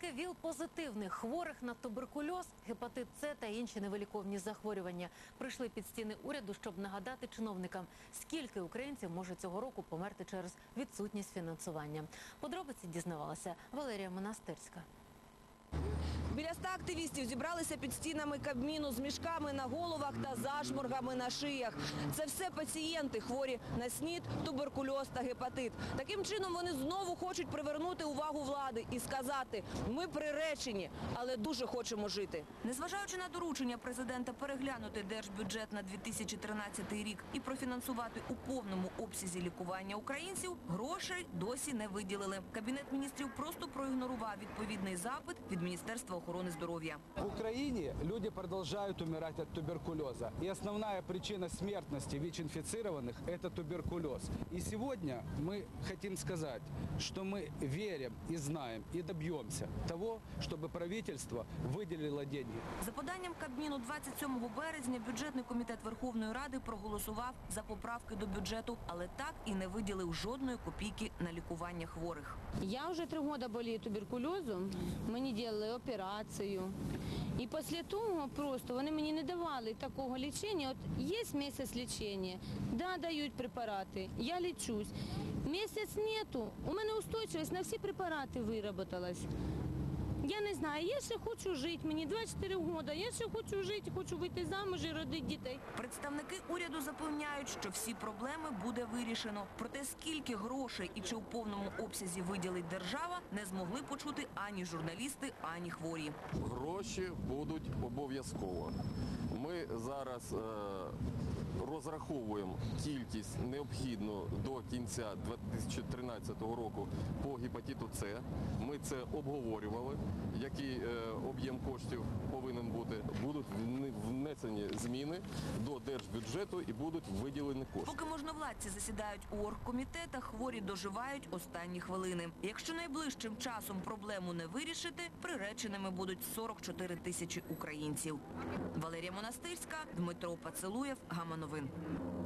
Десятки ВІЛ-позитивних хворих на туберкульоз, гепатит С та інші невиліковні захворювання прийшли під стіни уряду, щоб нагадати чиновникам, скільки українців може цього року померти через відсутність фінансування. Подробиці дізнавалася Валерія Монастирська. Біля ста активістів зібралися під стінами Кабміну з мішками на головах та зашморгами на шиях. Це все пацієнти, хворі на СНІД, туберкульоз та гепатит. Таким чином вони знову хочуть привернути увагу влади і сказати «ми приречені, але дуже хочемо жити». Незважаючи на доручення президента переглянути держбюджет на 2013 рік і профінансувати у повному обсязі лікування українців, грошей досі не виділили. Кабінет міністрів просто проігнорував відповідний запит від Міністерства охорони здоров'я. В Украине люди продолжают умирать от туберкулеза. И основная причина смертности ВИЧ-инфицированных – это туберкулез. И сегодня мы хотим сказать, что мы верим и знаем и добьемся того, чтобы правительство выделило деньги. За поданням Кабміну 27 березня бюджетний комітет Верховної Ради проголосував за поправки до бюджету, але так і не виділив жодної копійки на лікування хворих. Я уже три года болею туберкульозом, мені делали операцію. І після того просто вони мені не давали такого лічення. От є місяць лічення, да, дають препарати, я лічусь. Місяць нету, у мене устойчивість на всі препарати вироботалась. Я не знаю, я ще хочу жити, мені 24 роки, я ще хочу жити, хочу вийти замуж і родити дітей. Представники уряду запевняють, що всі проблеми буде вирішено. Проте скільки грошей і чи у повному обсязі виділить держава, не змогли почути ані журналісти, ані хворі. Гроші будуть обов'язково. Ми зараз е, розраховуємо кількість необхідну до кінця 2013 року по гепатиту С. Ми це обговорювали, який е, об'єм коштів повинен бути. Будуть внесені зміни до держбюджету і будуть виділені кошти. Поки можновладці засідають у оргкомітетах, хворі доживають останні хвилини. Якщо найближчим часом проблему не вирішити, приреченими будуть 44 тисячі українців. Валерія Монастирська, Дмитро Пацелуєв, Гама Новин.